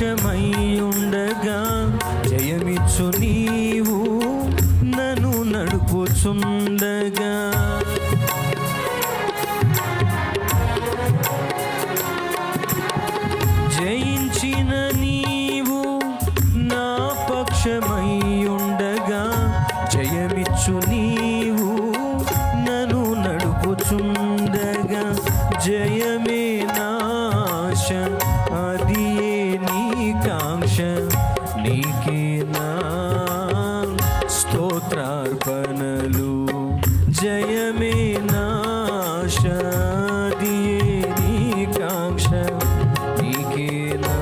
సాక్ష్యమై ఉండగా జయమిచ్చు నీవు నన్ను నడుపుచుండగా. జయించిన నీవు నా పక్షమై ఉండగా జయమిచ్చు నీవు నన్ను నడుపుచుండగా. జయమే నాశ స్తోత్రార్పణలు జయమే నాశ అది నీకే నా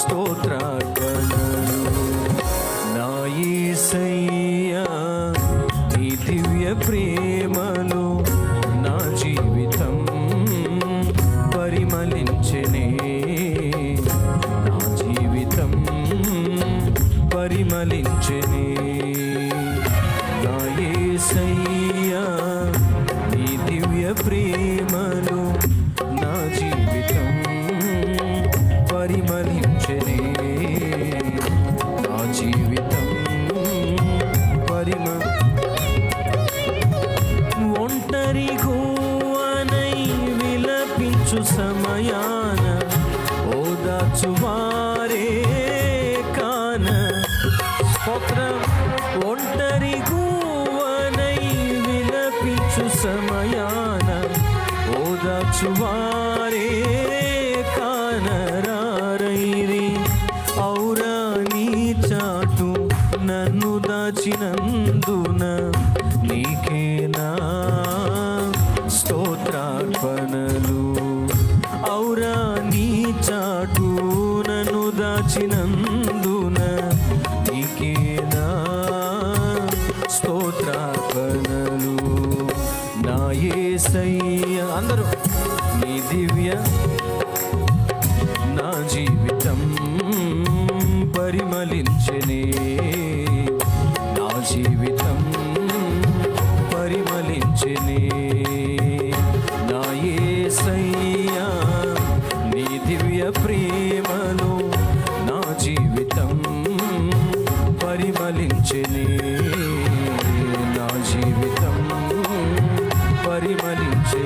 స్తోత్రార్పణలు. నా యేసయ్యా నీ దివ్య ప్రేమలో పరిమళించనే. నా యేసయ్యా నీ దివ్య ప్రేమను నా జీవితం పరిమళించనే. నా జీవితం పరిమ ఒంటరి గోవనై విలపించు సమయాన ఓదాచువారే స్తోత్రం ఒంటరి గోవనై విలపించు సమయాన. ఓదాచువారే కానరారైరి. ఔరా నీ చాటు నన్ను దాచినందున నీకేనా స్తోత్రార్పణలు? ఔరా నీ చాటు నన్ను దాచినందున యేసయ్య అందరూ. నీ దివ్య నా జీవితం పరిమళించనే. నా జీవితం పరిమళించనే. నా యేసయ్యా నీ దివ్య ప్రేమలో నా జీవితం పరిమళించనే.